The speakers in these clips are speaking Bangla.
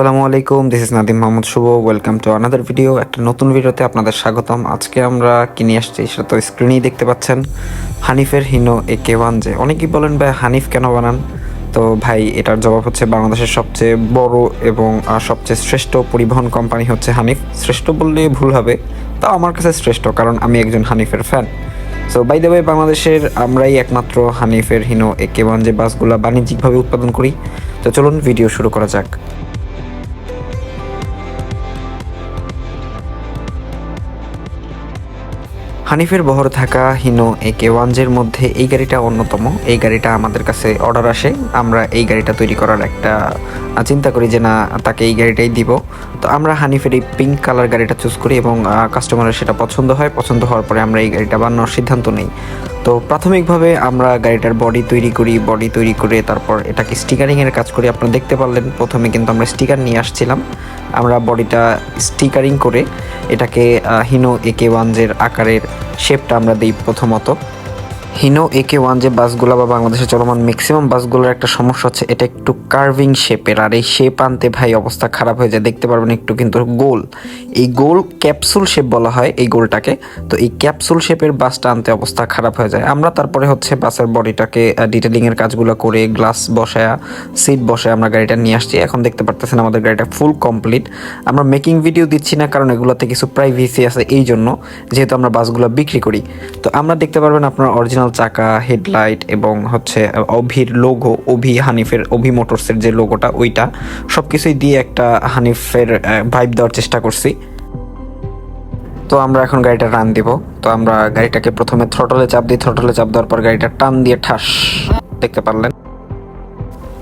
আসসালামু আলাইকুম this is Nadim Mohammad Shuvo welcome to another video একটা নতুন ভিডিওতে আপনাদের স্বাগতম। আজকে আমরা কিনে আসছি সেটা তো স্ক্রিনেই দেখতে পাচ্ছেন, হানিফের হিনো এ কে ওয়ান যে। অনেকেই বলেন, ভাই, হানিফ কেন বানান? তো ভাই, এটার জবাব হচ্ছে বাংলাদেশের সবচেয়ে বড় এবং সবচেয়ে শ্রেষ্ঠ পরিবহন কোম্পানি হচ্ছে হানিফ। শ্রেষ্ঠ বললে ভুল হবে তা আমার কাছে শ্রেষ্ঠ, কারণ আমি একজন হানিফের fan so by the way বাংলাদেশের আমরাই একমাত্র হানিফের হিনো এ কে ওয়ান যে বাসগুলো বাণিজ্যিকভাবে উৎপাদন করি। তো চলুন ভিডিও শুরু করা যাক। হানিফের বহর থাকা হিনো একে ওয়ানজের মধ্যে এই গাড়িটা অন্যতম। এই গাড়িটা আমাদের কাছে অর্ডার আসে। আমরা এই গাড়িটা তৈরি করার একটা চিন্তা করি যে না, তাকে এই গাড়িটাই দিব। তো আমরা হানিফের এই পিঙ্ক কালার গাড়িটা চুজ করি এবং কাস্টমারের সেটা পছন্দ হয়। পছন্দ হওয়ার পরে আমরা এই গাড়িটা বানানোর সিদ্ধান্ত নিই। তো প্রাথমিকভাবে আমরা গাড়িটার বডি তৈরি করি বডি তৈরি করে তারপর এটাকে স্টিকারিংয়ের কাজ করি। আপনারা দেখতে পারলেন, প্রথমে কিন্তু আমরা স্টিকার নিয়ে আসছিলাম। আমরা বডিটা স্টিকারিং করে এটাকে হিনো একে ওয়ানজের আকারের শেপটা আমরা দিই প্রথমত। হিনো, একে ওয়ান যে বাসগুলো বা বাংলাদেশে চলমান ম্যাক্সিমাম বাসগুলোর একটা সমস্যা হচ্ছে এটা একটু কার্ভিং শেপের আর এই শেপ আনতে ভাই অবস্থা খারাপ হয়ে যায়। দেখতে পারবেন একটু কিন্তু গোল। এই গোল ক্যাপসুল শেপ বলা হয় এই গোলটাকে। তো এই ক্যাপসুল শেপের বাসটা আনতে অবস্থা খারাপ হয়ে যায়। আমরা তারপরে হচ্ছে বাসের বডিটাকে ডিটেলিংয়ের কাজগুলো করে গ্লাস বসায়া সিট বসায় আমরা গাড়িটা নিয়ে আসছি। এখন দেখতে পারতেছেন আমাদের গাড়িটা ফুল কমপ্লিট আমরা মেকিং ভিডিও দিচ্ছি না কারণ এগুলোতে কিছু প্রাইভেসি আছে। এই জন্য যেহেতু আমরা বাসগুলো বিক্রি করি। তো আমরা দেখতে পারবেন আপনার অরিজিনাল চাকা হেডলাইট এবং হচ্ছে অভির লোগো অভি হানিফের, অভি মোটরসের যে লোগোটা ওইটা সব কিছুই দিয়ে একটা হানিফের ভাইব দেওয়ার চেষ্টা করছি। তো আমরা এখন গাড়িটা রান দিব। তো আমরা গাড়িটাকে প্রথমে থ্রটলে চাপ দিই। থ্রটলে চাপ দেওয়ার পর গাড়িটা টান দিয়ে ঠাস, দেখতে পারলেন?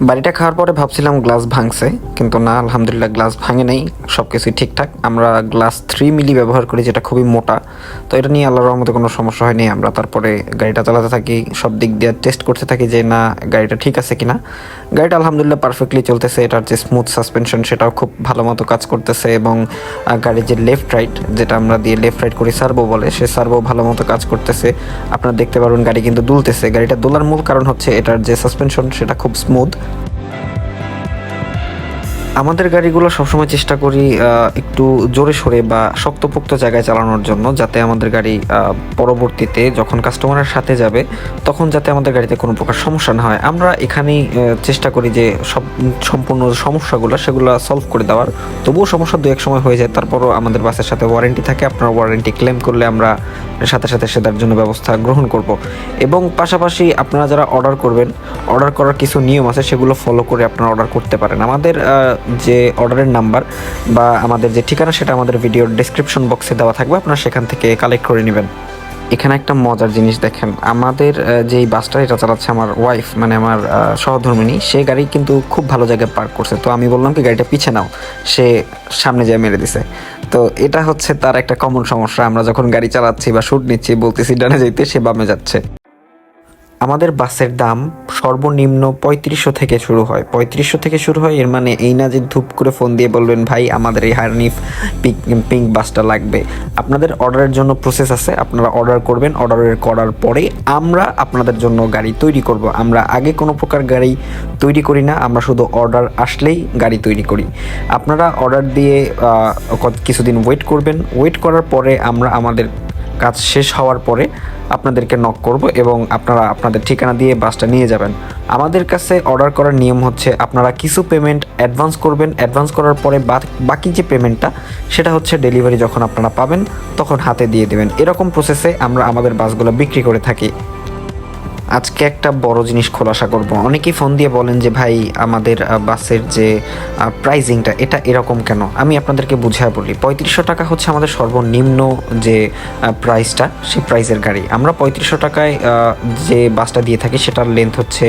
বাড়িটা খাওয়ার পরে ভাবছিলাম গ্লাস ভাঙছে, কিন্তু না, আলহামদুলিল্লাহ গ্লাস ভাঙে নেই সব কিছুই ঠিকঠাক। আমরা গ্লাস থ্রি মিলি ব্যবহার করি, যেটা খুবই মোটা। তো এটা নিয়ে আল্লাহর রহমতে কোনো সমস্যা হয়নি। আমরা তারপরে গাড়িটা চালাতে থাকি, সব দিক দিয়ে টেস্ট করতে থাকি যে না, গাড়িটা ঠিক আছে কিনা। গাড়িটা আলহামদুলিল্লাহ পারফেক্টলি চলতেছে। এটার যে স্মুথ সাসপেনশন সেটাও খুব ভালো মতো কাজ করতেছে এবং গাড়ির যে লেফট রাইট যেটা আমরা দিয়ে লেফট রাইট করি সার্ভো বলে, সে সার্ভো ভালো মতো কাজ করতেছে। আপনারা দেখতে পারবেন গাড়ি কিন্তু দুলতেছে। গাড়িটা দোলার মূল কারণ হচ্ছে এটার যে সাসপেনশন সেটা খুব স্মুথ America. আমাদের গাড়িগুলো সবসময় চেষ্টা করি একটু জোরে সরে বা শক্তপোক্ত জায়গায় চালানোর জন্য, যাতে আমাদের গাড়ি পরবর্তীতে যখন কাস্টমারের সাথে যাবে, তখন যাতে আমাদের গাড়িতে কোনো প্রকার সমস্যা না হয়। আমরা এখানেই চেষ্টা করি যে সব সম্পূর্ণ সমস্যাগুলো, সেগুলো সলভ করে দেওয়ার। তবুও সমস্যা দু এক সময় হয়ে যায়, তারপরও আমাদের বাসের সাথে ওয়ারেন্টি থাকে, আপনার ওয়ারেন্টি ক্লেম করলে আমরা সাথে সাথে সেটার জন্য ব্যবস্থা গ্রহণ করব। এবং পাশাপাশি আপনারা যারা অর্ডার করবেন অর্ডার করার কিছু নিয়ম আছে, সেগুলো ফলো করে আপনারা অর্ডার করতে পারেন। আমাদের যে অর্ডারের নাম্বার বা আমাদের যে ঠিকানা সেটা আমাদের ভিডিওর ডেসক্রিপশন বক্সে দেওয়া থাকবে। আপনারা সেখান থেকে কালেক্ট করে নেবেন। এখানে একটা মজার জিনিস দেখেন, আমাদের যে বাসটা এটা চালাচ্ছে আমার ওয়াইফ মানে আমার সহধর্মিনী, সে গাড়ি কিন্তু খুব ভালো জায়গায় পার্ক করছে। তো আমি বললাম কি, গাড়িটা পিছে নাও। সে সামনে যেয়ে মেরে দিছে। তো এটা হচ্ছে তার একটা কমন সমস্যা। আমরা যখন গাড়ি চালাচ্ছি বা শুট নিচ্ছি, বলতেছি, ডানে যাইতে সে বামে যাচ্ছে। আমাদের বাসের দাম সর্বনিম্ন পঁয়ত্রিশশো থেকে শুরু হয়। পঁয়ত্রিশশো থেকে শুরু হয়, এর মানে এই না যে ধূপ করে ফোন দিয়ে বলবেন, ভাই, আমাদের এই হারনিফ পিঙ্ক পিঙ্ক বাসটা লাগবে। আপনাদের অর্ডারের জন্য প্রসেস আছে, আপনারা অর্ডার করবেন। অর্ডারের করার পরে আমরা আপনাদের জন্য গাড়ি তৈরি করব। আমরা আগে কোনো প্রকার গাড়ি তৈরি করি না, আমরা শুধু অর্ডার আসলেই গাড়ি তৈরি করি। আপনারা অর্ডার দিয়ে কিছুদিন ওয়েট করবেন। ওয়েট করার পরে আমরা আমাদের কাজ শেষ হওয়ার পরে আপনাদেরকে নক করব এবং আপনারা আপনাদের ঠিকানা দিয়ে বাসটা নিয়ে যাবেন। আমাদের কাছে অর্ডার করার নিয়ম হচ্ছে আপনারা কিছু পেমেন্ট অ্যাডভান্স করবেন। অ্যাডভান্স করার পরে বাকি যে পেমেন্টটা সেটা হচ্ছে ডেলিভারি যখন আপনারা পাবেন, তখন হাতে দিয়ে দেবেন। এরকম প্রসেসে আমরা আমাদের বাসগুলো বিক্রি করে থাকি। আজকে একটা বড় জিনিস খোলাসা করব। অনেকেই ফোন দিয়ে বলেন যে, ভাই, আমাদের বাসের যে প্রাইজিংটা এটা এরকম কেন? আমি আপনাদেরকে বুঝায় বলি, পঁয়ত্রিশশো টাকা হচ্ছে আমাদের সর্বনিম্ন যে প্রাইসটা সেই প্রাইসের গাড়ি। আমরা পঁয়ত্রিশশো টাকায় যে বাসটা দিয়ে থাকি, সেটার লেন্থ হচ্ছে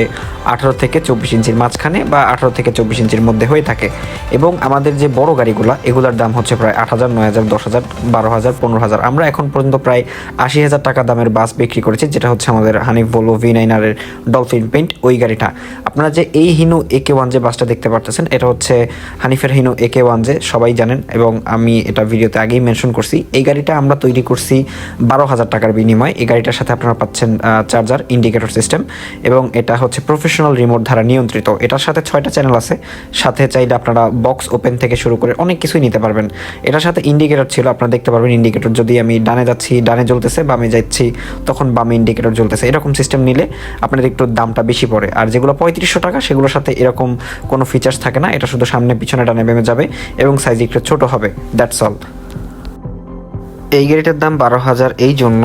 আঠারো থেকে চব্বিশ ইঞ্চির মাঝখানে বা আঠারো থেকে চব্বিশ ইঞ্চির মধ্যে হয়ে থাকে। এবং আমাদের যে বড় গাড়িগুলো, এগুলোর দাম হচ্ছে প্রায় আট হাজার, নয় হাজার, দশ হাজার, বারো হাজার, পনেরো হাজার। আমরা এখন পর্যন্ত প্রায় আশি হাজার টাকা দামের বাস বিক্রি করেছি, যেটা হচ্ছে আমাদের হানিফ ভোলো ভি নাইনারের ডলফিন পেইন্ট ওই গাড়িটা। আপনারা যে এই হিনু একে ওয়ান যে বাসটা দেখতে পারতেছেন, এটা হচ্ছে হানিফের হিনু একে ওয়ান যে সবাই জানেন এবং আমি এটা ভিডিওতে আগেই মেনশন করছি। এই গাড়িটা আমরা তৈরি করছি বারো হাজার টাকার বিনিময়। এই গাড়িটার সাথে আপনারা পাচ্ছেন চার্জার ইন্ডিকেটর সিস্টেম এবং এটা হচ্ছে প্রফেশনাল রিমোট দ্বারা নিয়ন্ত্রিত। এটার সাথে ছয়টা চ্যানেল আছে। সাথে চাইলে আপনারা বক্স ওপেন থেকে শুরু করে অনেক কিছুই নিতে পারবেন। এটার সাথে ইন্ডিকেটর ছিল, আপনারা দেখতে পারবেন ইন্ডিকেটর যদি আমি ডানে যাচ্ছি, ডানে জ্বলতেছে, বামে যাচ্ছি, তখন বামে ইন্ডিকেটর জ্বলতেছে। এরকম সিস্টেম নিলে আপনাদের একটু দামটা বেশি পড়ে। আর যেগুলো পঁয়ত্রিশশো টাকা, সেগুলোর সাথে এরকম কোনো ফিচার্স থাকে না, এটা শুধু সামনে পিছনে ডানে বেমে যাবে এবং সাইজ একটু ছোট হবে দ্যাটস অল এই গাড়িটার দাম বারো হাজার, এই জন্য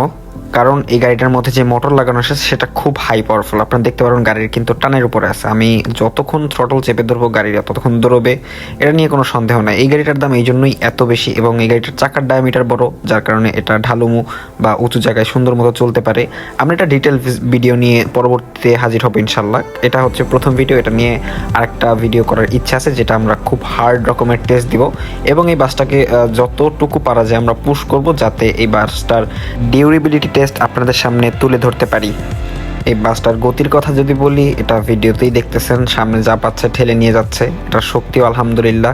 কারণ এই গাড়িটার মধ্যে যে মোটর লাগানো আছে, সেটা খুব হাই পাওয়ারফুল আপনারা দেখতে পারেন গাড়ির কিন্তু টানের উপরে আছে। আমি যতক্ষণ থ্রটল চেপে ধরবো গাড়িটা ততক্ষণ দৌড়বে, এটা নিয়ে কোনো সন্দেহ নাই। এই গাড়িটার দাম এই জন্যই এত বেশি এবং এই গাড়িটার চাকার ডায়ামিটার বড়, যার কারণে এটা ঢালুমু বা উঁচু জায়গায় সুন্দর মতো চলতে পারে। আমরা এটা ডিটেল ভিডিও নিয়ে পরবর্তীতে হাজির হব ইনশাল্লাহ এটা হচ্ছে প্রথম ভিডিও এটা নিয়ে আরেকটা ভিডিও করার ইচ্ছা আছে, যেটা আমরা খুব হার্ড রকমের টেস্ট দিব। এবং এই বাসটাকে যতটুকু পারা যায় আমরা পুশ করব, যাতে এই বাসটার ডিউরেবিলিটি টেস্ট আপনাদের সামনে তুলে ধরতে পারি। এই বাসটার গতির কথা যদি বলি, এটা ভিডিওতেই দেখতেছেন, সামনে যা পাচ্ছে ঠেলে নিয়ে যাচ্ছে। এটার শক্তিও আলহামদুলিল্লাহ,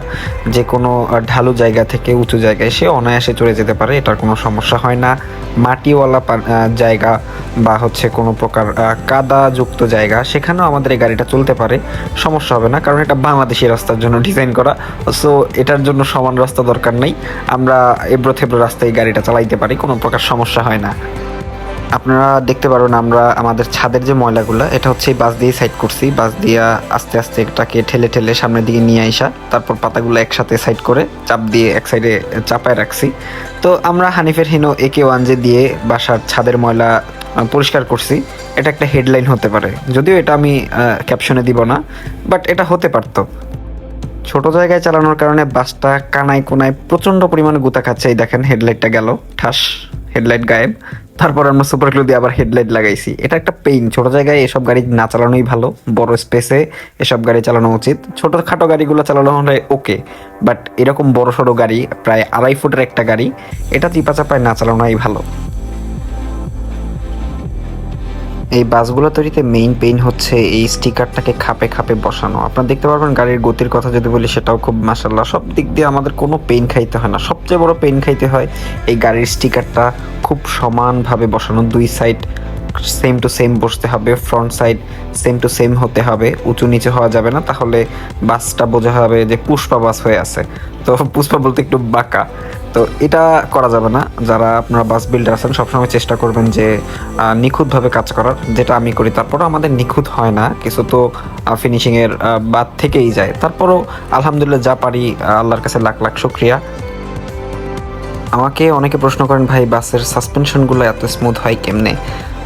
যে কোনো ঢালু জায়গা থেকে উঁচু জায়গায় সে অনায়াসে চলে যেতে পারে, এটার কোনো সমস্যা হয় না। মাটিওয়ালা জায়গা বা হচ্ছে কোনো প্রকার কাদাযুক্ত জায়গা, সেখানেও আমাদের এই গাড়িটা চলতে পারে, সমস্যা হবে না, কারণ এটা বাংলাদেশি রাস্তার জন্য ডিজাইন করা। সো এটার জন্য সমান রাস্তা দরকার নেই, আমরা এবড়ো থেবড়ো রাস্তায় গাড়িটা চালাইতে পারি, কোনো প্রকার সমস্যা হয় না। আপনারা দেখতে পারবেন আমরা আমাদের ছাদের যে ময়লাগুলো, এটা হচ্ছে বাস দিয়ে সাইড করছি। বাস দিয়া আস্তে আস্তে এটাকে ঠেলে ঠেলে সামনের দিকে নিয়ে আসা তারপর পাতাগুলো একসাথে সাইড করে চাপ দিয়ে এক সাইডে চাপায় রাখছি। তো আমরা হানিফের হিনো একে ওয়ান যে দিয়ে বাসার ছাদের ময়লা পরিষ্কার করছি। এটা একটা হেডলাইন হতে পারে। যদিও এটা আমি ক্যাপশনে দিব না বাট এটা হতে পারতো। ছোট জায়গায় চালানোর কারণে বাসটা কানায় কোনায় প্রচণ্ড পরিমাণে গুতা খাচ্ছে। এই দেখেন হেডলাইটটা গেল। ঠাস হেডলাইট গায়েব। তারপর আমরা সুপার ক্লু দিয়ে আবার হেডলাইট লাগাইছি। এটা একটা পেইন ছোট জায়গায় এসব গাড়ি না চালানোই ভালো, বড় স্পেসে এসব গাড়ি চালানো উচিত। ছোটখাটো গাড়িগুলো চালানো হলে ওকে বাট এরকম বড় সড়ো গাড়ি, প্রায় আড়াই ফুটের একটা গাড়ি, এটা চিপা চাপায় না চালানোই ভালো। এই বাসগুলো তৈরিতে মেইন পেইন হচ্ছে এই স্টিকারটাকে খাপে খাপে বসানো। আপনারা দেখতে পারবেন গাড়ির গতির কথা যদি বলি, সেটাও খুব মাসাল্লাহ সব দিক দিয়ে আমাদের কোনো পেইন খাইতে হয় না। সবচেয়ে বড় পেইন খাইতে হয় এই গাড়ির স্টিকারটা খুব সমানভাবে বসানো। দুই সাইড সেম টু সেম বসতে হবে front side same to same হতে হবে। উঁচু নিচে হওয়া যাবে না। তাহলে বাসটা বোঝা হবে যে পুষ্পা বাস হয়ে আছে। তো পুষ্পা বলতে একটু বাঁকা। তো এটা করা যাবে না। যারা আপনারা বাস বিল্ডার আছেন, সবসময় চেষ্টা করবেন যে নিখুঁতভাবে কাজ করার, যেটা আমি করি। তারপরও আমাদের নিখুঁত হয় না। কিছু তো ফিনিশিংয়ের বাদ থেকেই যায়। তারপরও আলহামদুলিল্লাহ যা পারি আল্লাহর কাছে লাখ লাখ শুক্রিয়া। আমাকে অনেকে প্রশ্ন করেন, ভাই বাসের সাসপেনশনগুলো এত স্মুথ হয় কেমনে?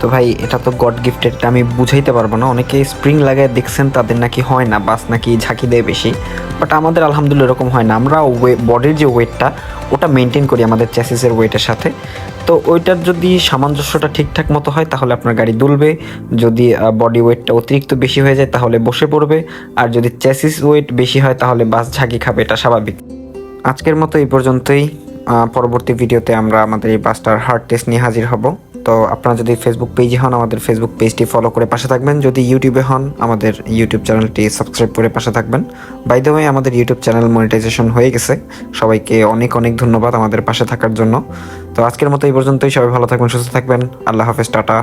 তো ভাই, এটা তো গড গিফটেড আমি বুঝাইতে পারব না। অনেকে স্প্রিং লাগায় দেখছেন, তাদের নাকি হয় না, বাস নাকি ঝাঁকি দেয় বেশি। বাট আমাদের আলহামদুলিল্লাহ এরকম হয় না। আমরা বডির যে ওয়েটটা ওটা মেনটেন করি আমাদের চ্যাসিসের ওয়েটের সাথে। তো ওইটার যদি সামঞ্জস্যটা ঠিকঠাক মতো হয়, তাহলে আপনার গাড়ি দুলবে। যদি বডি ওয়েটটা অতিরিক্ত বেশি হয়ে যায়, তাহলে বসে পড়বে। আর যদি চ্যাসিস ওয়েট বেশি হয়, তাহলে বাস ঝাঁকি খাবে, এটা স্বাভাবিক। আজকের মতো এই পর্যন্তই। পরবর্তী ভিডিওতে আমরা আমাদের এই বাসটার হার্ড টেস্ট নিয়ে হাজির হব। তো আপনারা যদি ফেসবুক পেজে হন, আমাদের ফেসবুক পেজটি ফলো করে পাশে থাকবেন। যদি ইউটিউবে হন, আমাদের ইউটিউব চ্যানেলটি সাবস্ক্রাইব করে পাশে থাকবেন। বাই দ্য ওয়ে আমাদের ইউটিউব চ্যানেল মনিটাইজেশন হয়ে গেছে। সবাইকে অনেক অনেক ধন্যবাদ আমাদের পাশে থাকার জন্য। তো আজকের মতো এই পর্যন্তই। সবাই ভালো থাকবেন, সুস্থ থাকবেন। আল্লাহ হাফেজ, টাটা।